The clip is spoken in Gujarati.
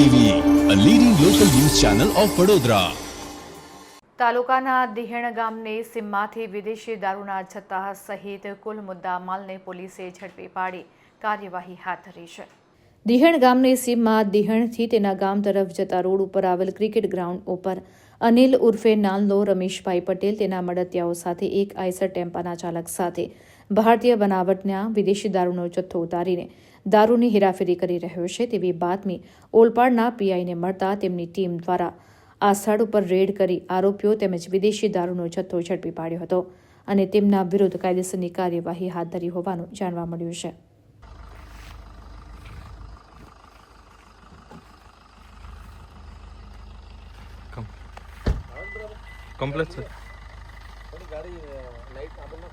TV a leading local news channel of Vadodara તાલુકાના દિહેણ ગામની સીમમાંથી વિદેશી દારૂના જથ્થા સહિત કુલ મુદ્દા માલને પોલીસે ઝડપી પાડી કાર્યવાહી હાથ ધરી છે. દિહેણ ગામની સીમમાં દિહેણથી તેના ગામ તરફ જતા રોડ ઉપર આવેલ ક્રિકેટ ગ્રાઉન્ડ ઉપર અનિલ ઉર્ફે નાનલો રમેશભાઈ પટેલ તેના મળતિયાઓ સાથે એક આઈસર ટેમ્પાના ચાલક સાથે ભારતીય બનાવટના વિદેશી દારૂનો જથ્થો ઉતારીને દારૂની હેરાફેરી કરી રહ્યો છે તેવી બાતમી ઓલપાડના પીઆઈને મળતા તેમની ટીમ દ્વારા આ સ્થળ ઉપર રેડ કરી આરોપીઓ તેમજ વિદેશી દારૂનો જથ્થો ઝડપી પાડ્યો હતો અને તેમના વિરુદ્ધ કાયદેસરની કાર્યવાહી હાથ ધરી હોવાનું જાણવા મળ્યું છે. ಕಾಂಪ್ಲೆಕ್ಸ್ ಗಾಡಿ ಲೈಟ್ ಅದನ್ನ